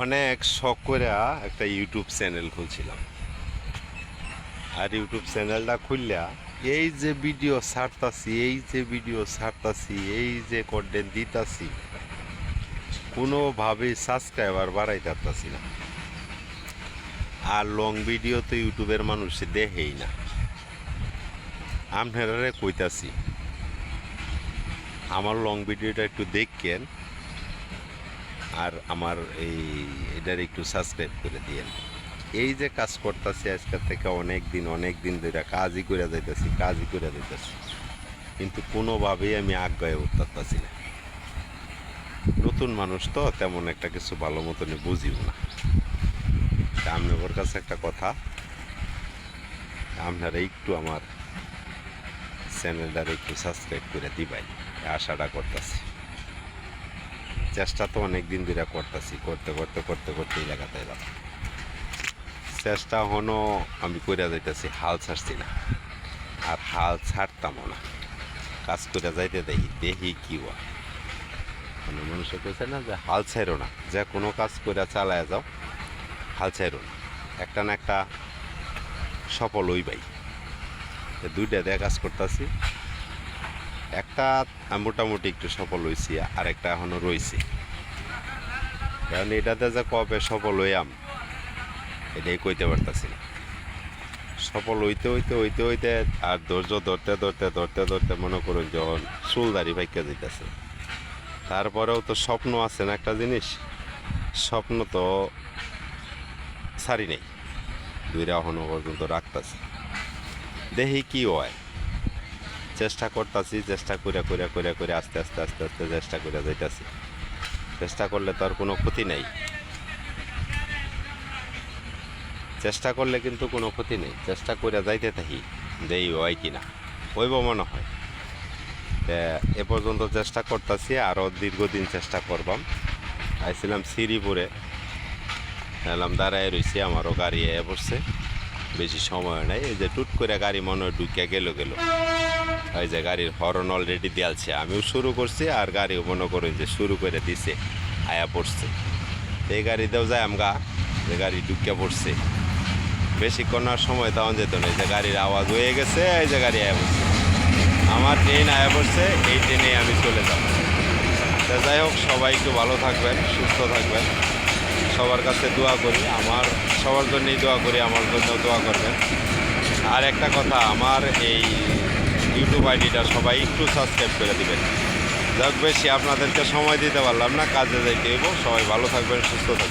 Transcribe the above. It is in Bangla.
অনেক শখ করে একটা ইউটিউব চ্যানেল খুলছিলাম। আর ইউটিউব চ্যানেলটা খুললা এই যে ভিডিও ছাড়তাছি, এই যে ভিডিও ছাড়তাছি, এই যে কন্টেন্ট দিতাছি, কোনোভাবেই সাবস্ক্রাইবার বাড়াইতে পারতাছি না। আর লং ভিডিও তো ইউটিউবের মানুষ দেখেই না। আপনারা কইতাছি, আমার লং ভিডিওটা একটু দেখেন। আর আমার এই, এটার একটু সাবস্ক্রাইব করে দিয়েন। এই যে কাজ করতেছি আজকের থেকে অনেক দিন অনেক দিন ধরে কাজই করে যাইতেছি, কাজই করে যাইতেছি। কিন্তু কোনোভাবেই আমি আগ্রহে উঠতে না। নতুন মানুষ তো, তেমন একটা কিছু ভালো মতনই বুঝিও না। তা আপনাদের কাছে একটা কথা। আপনারা একটু আমার চ্যানেলটার একটু সাবস্ক্রাইব করে দিবাই। আশাটা করতেছি। চেষ্টা তো অনেক দিন ধরে করতেছি, করতে করতে করতে করতে এই জায়গাতে এলাম। চেষ্টা হনো আমি করে যাইতেছি, হাল ছাড়ছি না। আর হাল ছাড়তামও না। কাজ করে যাইতে দেখি দেখি কি হয়। মানে মানুষে কইছে না যে হাল ছাইরো না। যে কোনো কাজ করে চালায় যাও, হাল ছাইরো না। একটা না একটা সফল হইবাই। দুইটা দিয়ে কাজ করতেছি। একটা মোটামুটি একটু সফল হয়েছি আর একটা এখনও রয়েছে কারণ এটাতে যে কবে সফল হইয়াম, এটাই কইতে পারতাছি না। সফল হইতে হইতে হইতে হইতে, আর ধৈর্য ধরতে ধরতে ধরতে ধরতে মনে করুন যখন চুলদারি ভাইকে যেতেছে তারপরেও তো স্বপ্ন আছে না একটা জিনিস? স্বপ্ন তো সারি নেই দুইটা এখনও পর্যন্ত রাখতেছে। দেখি কি হয়। চেষ্টা করতেছি, চেষ্টা করে করে করে করে আস্তে আস্তে আস্তে আস্তে চেষ্টা করে যাইতাছি। চেষ্টা করলে তো আর কোনো ক্ষতি নেই। চেষ্টা করলে কিন্তু কোনো ক্ষতি নেই। চেষ্টা করে যাইতে থাকি দেই হয় কি না হইব মনে হয়। এ পর্যন্ত চেষ্টা করতেছি আরও দীর্ঘদিন চেষ্টা করবাম। আইছিলাম শ্রীপুরে। এলাম, দাঁড়ায় রয়েছি আমারও গাড়ি এ পড়ছে বেশি সময় নাই, এই যে টুট করে গাড়ি মনে ঢুকিয়া গেল গেল। ওই যে গাড়ির হরন অলরেডি দিয়ালছে। আমিও শুরু করছি আর গাড়িও মনে করেন যে শুরু করে দিছে, আয়া পড়ছে। এই গাড়িতেও যায় আমগা যে গাড়ি ঢুকিয়া পড়ছে। বেশিক্ষণ আর সময় তখন যেত না, এই যে গাড়ির আওয়াজ হয়ে গেছে, এই যে গাড়ি আয়া পড়ছে। আমার ট্রেন আয়া পড়ছে, এই ট্রেনে আমি চলে যাব। তা যাই হোক, সবাই একটু ভালো থাকবেন, সুস্থ থাকবেন। সবার কাছে দোয়া করি, আমার, সবার জন্যই দোয়া করি, আমার জন্য দোয়া করবেন। আর একটা কথা, আমার এই ইউটিউব আইডিটা সবাই একটু সাবস্ক্রাইব করে দেবেন। যাক বেশি আপনাদেরকে সময় দিতে পারলাম না, কাজে যাইতে হইব। সবাই ভালো থাকবেন, সুস্থ থাকবেন।